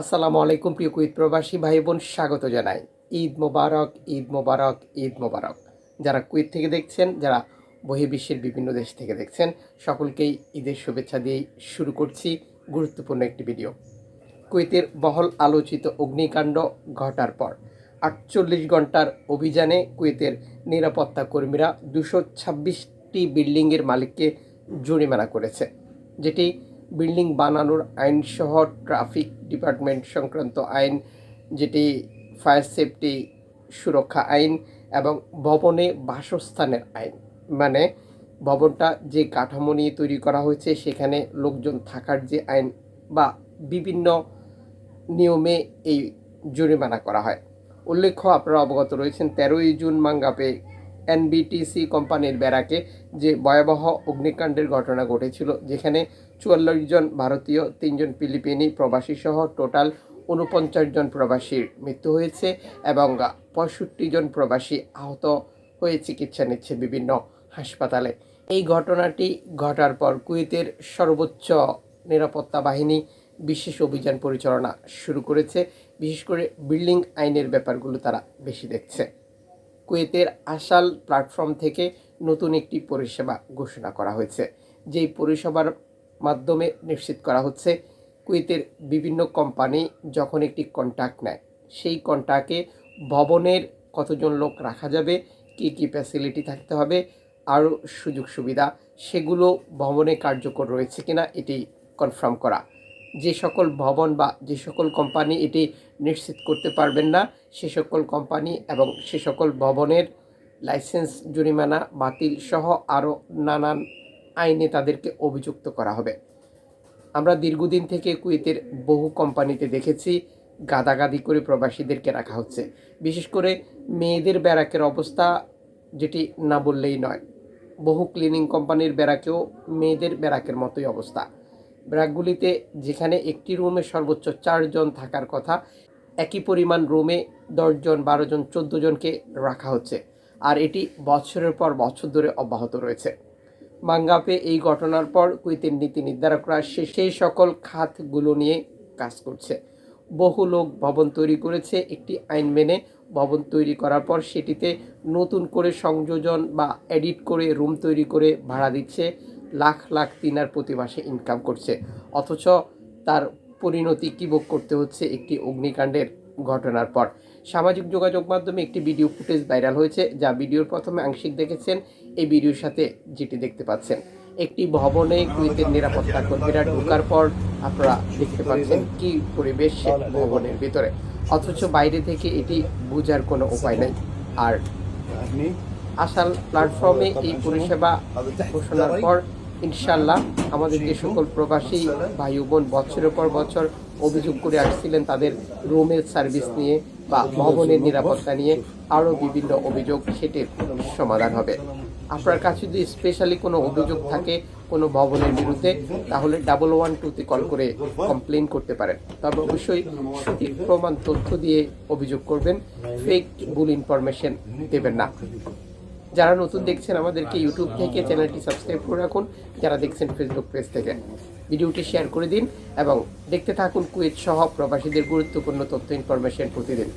আসসালামু আলাইকুম, প্রিয় কুইত প্রবাসী ভাই বোন স্বাগত জানাই। ঈদ মোবারক ঈদ মোবারক ঈদ মোবারক। যারা কুইত থেকে দেখছেন, যারা বহির্বিশ্বের বিভিন্ন দেশ থেকে দেখছেন, সকলকেই ঈদের শুভেচ্ছা দিয়েই শুরু করছি গুরুত্বপূর্ণ একটি ভিডিও। কুয়েতের বহল আলোচিত অগ্নিকাণ্ড ঘটার পর আটচল্লিশ ঘণ্টার অভিযানে কুয়েতের নিরাপত্তা কর্মীরা দুশো ছাব্বিশটি বিল্ডিংয়ের মালিককে জরিমানা করেছে, যেটি বিল্ডিং বানানোর আইনসহ ট্রাফিক ডিপার্টমেন্ট সংক্রান্ত আইন, যেটি ফায়ার সেফটি সুরক্ষা আইন এবং ভবনে বাসস্থানের আইন। মানে ভবনটা যে কাঠামো নিয়ে তৈরি করা হয়েছে, সেখানে লোকজন থাকার যে আইন বা বিভিন্ন নিয়মে এই জরিমানা করা হয়। উল্লেখ্য, আপনারা অবগত রয়েছেন, তেরোই জুন মাঙ্গাপে এনবিটিসি কোম্পানির ব্যারাকে যে ভয়াবহ অগ্নিকাণ্ডের ঘটনা ঘটেছিল, যেখানে চুয়াল্লিশ জন ভারতীয় তিনজন ফিলিপিনি প্রবাসী সহ টোটাল উনপঞ্চাশ জন প্রবাসীর মৃত্যু হয়েছে এবং পঁয়ষট্টি জন প্রবাসী আহত হয়ে চিকিৎসা নিচ্ছে বিভিন্ন হাসপাতালে। এই ঘটনাটি ঘটার পর কুয়েতের সর্বোচ্চ নিরাপত্তা বাহিনী বিশেষ অভিযান পরিচালনা শুরু করেছে। বিশেষ করে বিল্ডিং আইনের ব্যাপারগুলো তারা বেশি দেখছে। কুয়েতের আসাল প্ল্যাটফর্ম থেকে নতুন একটি পরিষেবা ঘোষণা করা হয়েছে। যেই পরিষেবার মাধ্যমে নিশ্চিত করা হচ্ছে, কুয়েতের বিভিন্ন কোম্পানি যখন একটি কন্ট্যাক্ট নেয়, সেই কন্ট্যাক্টে ভবনের কতজন লোক রাখা যাবে, কী কী ফ্যাসিলিটি থাকতে হবে, আরও সুযোগ সুবিধা, সেগুলো ভবনে কার্যকর রয়েছে কিনা, এটি কনফার্ম করা যে সকল ভবন বা যে সকল কোম্পানি এটি নিশ্চিত করতে পারবেন না, সে সকল কোম্পানি এবং সে সকল ভবনের লাইসেন্স জরিমানা বাতিল সহ আরও নানান আইনে তাদেরকে অভিযুক্ত করা হবে। আমরা দীর্ঘদিন থেকে কুয়েতের বহু কোম্পানিতে দেখেছি, গাদাগাদি করে প্রবাসীদেরকে রাখা হচ্ছে। বিশেষ করে মেয়েদের ব্যারাকের অবস্থা যেটি না বললেই নয়, বহু ক্লিনিং কোম্পানির ব্যারাকেও মেয়েদের ব্যারাকের মতোই অবস্থা। ব্যারাকগুলিতে যেখানে একটি রুমে সর্বোচ্চ চারজন থাকার কথা, একই পরিমাণ রুমে দশজন বারো জন চোদ্দ জনকে রাখা হচ্ছে। আর এটি বছরের পর বছর ধরে অব্যাহত রয়েছে। মাঙ্গাপে এই ঘটনার পর কুইতের নীতি নির্ধারকরা সেই সকল খাতগুলো নিয়ে কাজ করছে। বহু লোক ভবন তৈরি করেছে, একটি আইন মেনে ভবন তৈরি করার পর সেটিতে নতুন করে সংযোজন বা এডিট করে রুম তৈরি করে ভাড়া দিচ্ছে। লাখ লাখ তিনার প্রতি মাসে ইনকাম করছে। অথচ তার পরিণতি কী ভোগ করতে হচ্ছে একটি অগ্নিকাণ্ডের ঘটনার পর। সামাজিক যোগাযোগ মাধ্যমে একটি ভিডিও ফুটেজ ভাইরাল হয়েছে যা ভিডিওর প্রথমে আংশিক দেখেছেন। এই ভিডিওর সাথে যেটি দেখতে পাচ্ছেন একটি ভবনে কুইতের নিরাপত্তা কর্মীরা ঢোকার পর আপনারা দেখতে পাচ্ছেন কি পরিবেশ ভবনের ভিতরে। অথচ বাইরে থেকে এটি বোঝার কোনো উপায় নেই। আর আসাল প্ল্যাটফর্মে এই পরিষেবা ঘোষণার পর ইনশাল্লাহ আমাদের যে সকল প্রবাসী ভাই বোন বছরের পর বছর অভিযোগ করে আসছিলেন তাদের রুমের সার্ভিস নিয়ে বা ভবনের নিরাপত্তা নিয়ে আরও বিভিন্ন অভিযোগ সেটির সমাধান হবে। আপনার কাছে যদি স্পেশালি কোনো অভিযোগ থাকে কোনো ভবনের বিরুদ্ধে তাহলে ডাবল ওয়ান টুতে কল করে কমপ্লেন করতে পারেন। তবে অবশ্যই সঠিক প্রমাণ তথ্য দিয়ে অভিযোগ করবেন ফেক ভুল ইনফরমেশন দেবেন না। যারা নতুন দেখছেন আমাদেরকে ইউটিউব থেকে চ্যানেলটি সাবস্ক্রাইব করে রাখুন, যারা দেখছেন ফেসবুক পেজ থেকে। ভিডিওটি শেয়ার করে দিন এবং দেখতে থাকুন কুয়েত সহ প্রবাসীদের গুরুত্বপূর্ণ তথ্য ইনফরমেশন প্রতিদিন।